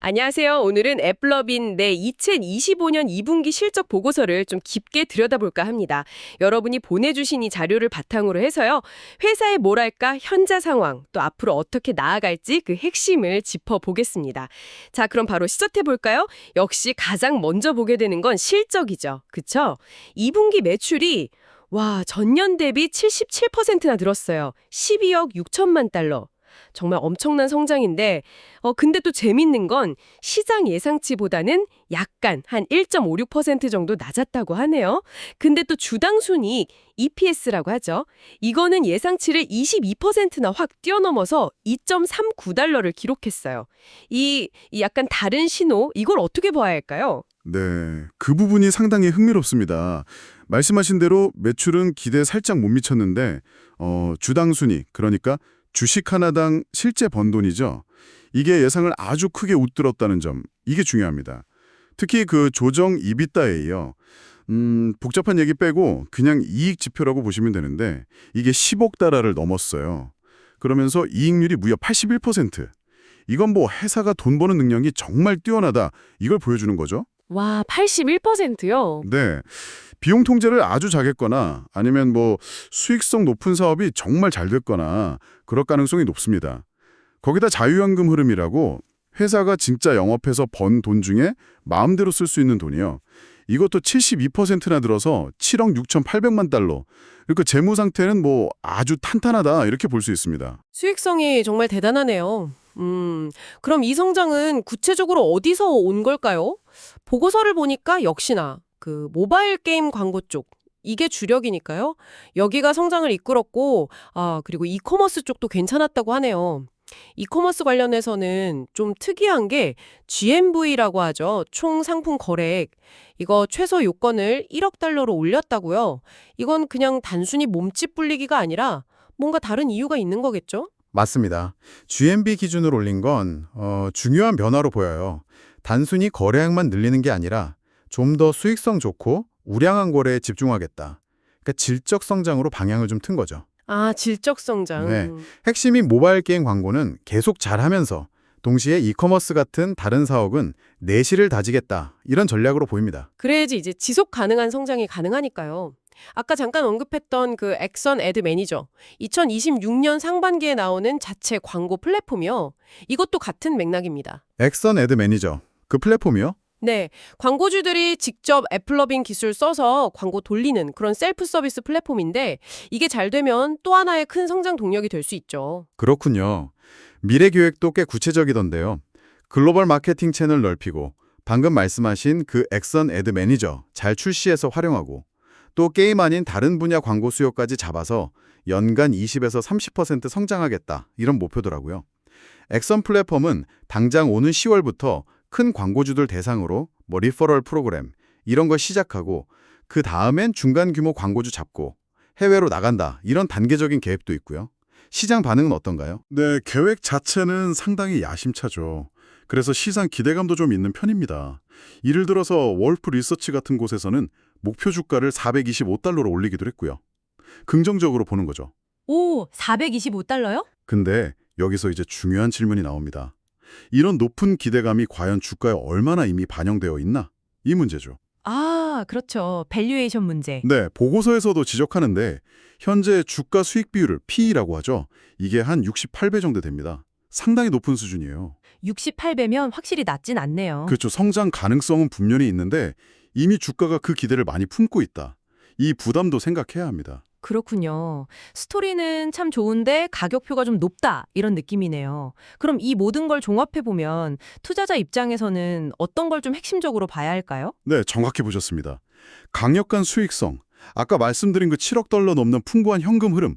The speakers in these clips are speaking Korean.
안녕하세요. 오늘은 애플러빈 내 2025년 2분기 실적 보고서를 좀 깊게 들여다볼까 합니다. 여러분이 보내주신 이 자료를 바탕으로 해서요. 회사의 뭐랄까 현재 상황, 또 앞으로 어떻게 나아갈지 그 핵심을 짚어보겠습니다. 자, 그럼 바로 시작해볼까요? 역시 가장 먼저 보게 되는 건 실적이죠. 그쵸? 2분기 매출이 와, 전년 대비 77%나 늘었어요. 12억 6천만 달러. 정말 엄청난 성장인데, 어, 근데 또 재밌는 건 시장 예상치보다는 약간 한 1.56% 정도 낮았다고 하네요. 근데 또 주당 순이익, EPS라고 하죠. 이거는 예상치를 22%나 확 뛰어넘어서 2.39달러를 기록했어요. 이, 이 약간 다른 신호, 이걸 어떻게 봐야 할까요? 네, 그 부분이 상당히 흥미롭습니다. 말씀하신 대로 매출은 기대에 살짝 못 미쳤는데 어, 주당 순위, 그러니까 주식 하나당 실제 번 돈이죠. 이게 예상을 아주 크게 웃들었다는 점, 이게 중요합니다. 특히 그 조정 이비다에이요. 음, 복잡한 얘기 빼고 그냥 이익 지표라고 보시면 되는데 이게 10억 달러를 넘었어요. 그러면서 이익률이 무려 81%. 이건 뭐 회사가 돈 버는 능력이 정말 뛰어나다. 이걸 보여주는 거죠. 와, 81%요? 네. 비용 통제를 아주 잘했거나 아니면 뭐 수익성 높은 사업이 정말 잘 됐거나 그럴 가능성이 높습니다. 거기다 자유연금 흐름이라고 회사가 진짜 영업해서 번 돈 중에 마음대로 쓸 수 있는 돈이요. 이것도 72%나 들어서 7억 6,800만 달러. 그러니까 재무 상태는 뭐 아주 탄탄하다 이렇게 볼 수 있습니다. 수익성이 정말 대단하네요. 음, 그럼 이 성장은 구체적으로 어디서 온 걸까요? 보고서를 보니까 역시나 그 모바일 게임 광고 쪽 이게 주력이니까요. 여기가 성장을 이끌었고 아, 그리고 이커머스 쪽도 괜찮았다고 하네요. 이커머스 관련해서는 좀 특이한 게 GMV라고 하죠. 총 상품 거래액. 이거 최소 요건을 1억 달러로 올렸다고요. 이건 그냥 단순히 몸집 불리기가 아니라 뭔가 다른 이유가 있는 거겠죠? 맞습니다. GMB 기준으로 올린 건 어, 중요한 변화로 보여요. 단순히 거래액만 늘리는 게 아니라 좀 더 수익성 좋고 우량한 거래에 집중하겠다. 그러니까 질적 성장으로 방향을 좀 튼 거죠. 아, 질적 성장. 네. 핵심인 모바일 게임 광고는 계속 잘하면서 동시에 이커머스 같은 다른 사업은 내실을 다지겠다. 이런 전략으로 보입니다. 그래야지 이제 지속 가능한 성장이 가능하니까요. 아까 잠깐 언급했던 그 엑선 애드 매니저. 2026년 상반기에 나오는 자체 광고 플랫폼이요. 이것도 같은 맥락입니다. 엑선 애드 매니저. 그 플랫폼이요? 네, 광고주들이 직접 애플러빙 기술 써서 광고 돌리는 그런 셀프 서비스 플랫폼인데 이게 잘 되면 또 하나의 큰 성장 동력이 될 수 있죠. 그렇군요. 미래 계획도 꽤 구체적이던데요. 글로벌 마케팅 채널 넓히고 방금 말씀하신 그 엑선 애드 매니저 잘 출시해서 활용하고 또 게임 아닌 다른 분야 광고 수요까지 잡아서 연간 20에서 30% 성장하겠다 이런 목표더라고요. 엑선 플랫폼은 당장 오는 10월부터 큰 광고주들 대상으로 뭐 리퍼럴 프로그램 이런 거 시작하고 그 다음엔 중간 규모 광고주 잡고 해외로 나간다 이런 단계적인 계획도 있고요. 시장 반응은 어떤가요? 네, 계획 자체는 상당히 야심차죠. 그래서 시장 기대감도 좀 있는 편입니다. 예를 들어서 월프 리서치 같은 곳에서는 목표 주가를 425달러로 올리기도 했고요. 긍정적으로 보는 거죠. 오, 425달러요? 근데 여기서 이제 중요한 질문이 나옵니다. 이런 높은 기대감이 과연 주가에 얼마나 이미 반영되어 있나? 이 문제죠. 아, 그렇죠. 밸류에이션 문제. 네, 보고서에서도 지적하는데 현재 주가 수익 비율을 P라고 하죠. 이게 한 68배 정도 됩니다. 상당히 높은 수준이에요. 68배면 확실히 낮진 않네요. 그렇죠. 성장 가능성은 분명히 있는데 이미 주가가 그 기대를 많이 품고 있다. 이 부담도 생각해야 합니다. 그렇군요. 스토리는 참 좋은데 가격표가 좀 높다 이런 느낌이네요. 그럼 이 모든 걸 종합해 보면 투자자 입장에서는 어떤 걸 좀 핵심적으로 봐야 할까요? 네, 정확히 보셨습니다. 강력한 수익성, 아까 말씀드린 그 7억 달러 넘는 풍부한 현금 흐름,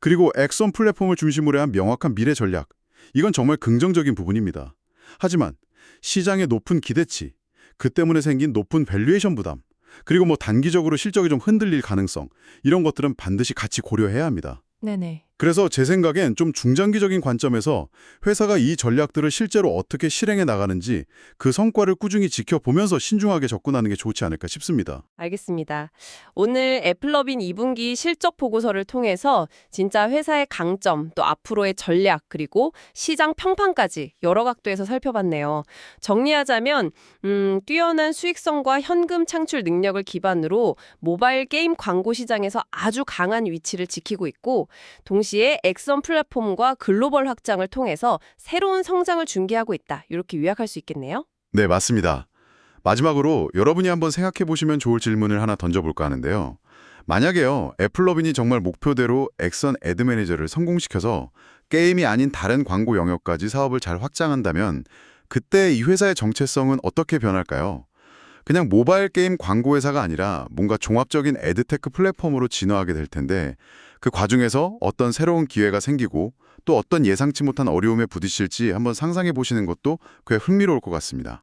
그리고 엑선 플랫폼을 중심으로 한 명확한 미래 전략. 이건 정말 긍정적인 부분입니다. 하지만 시장의 높은 기대치, 그 때문에 생긴 높은 밸류에이션 부담, 그리고 뭐 단기적으로 실적이 좀 흔들릴 가능성, 이런 것들은 반드시 같이 고려해야 합니다. 네네. 그래서 제 생각엔 좀 중장기적인 관점에서 회사가 이 전략들을 실제로 어떻게 실행해 나가는지 그 성과를 꾸준히 지켜보면서 신중하게 접근하는 게 좋지 않을까 싶습니다. 알겠습니다. 오늘 애플러빈 2분기 실적 보고서를 통해서 진짜 회사의 강점, 또 앞으로의 전략, 그리고 시장 평판까지 여러 각도에서 살펴봤네요. 정리하자면 음, 뛰어난 수익성과 현금 창출 능력을 기반으로 모바일 게임 광고 시장에서 아주 강한 위치를 지키고 있고 동시에 엑선 플랫폼과 글로벌 확장을 통해서 새로운 성장을 중개하고 있다. 이렇게 요약할 수 있겠네요. 네, 맞습니다. 마지막으로 여러분이 한번 생각해 보시면 좋을 질문을 하나 던져볼까 하는데요. 만약에요, 애플 러빈이 정말 목표대로 엑선 애드 매니저를 성공시켜서 게임이 아닌 다른 광고 영역까지 사업을 잘 확장한다면 그때 이 회사의 정체성은 어떻게 변할까요? 그냥 모바일 게임 광고 회사가 아니라 뭔가 종합적인 에드테크 플랫폼으로 진화하게 될 텐데 그 과정에서 어떤 새로운 기회가 생기고 또 어떤 예상치 못한 어려움에 부딪힐지 한번 상상해 보시는 것도 꽤 흥미로울 것 같습니다.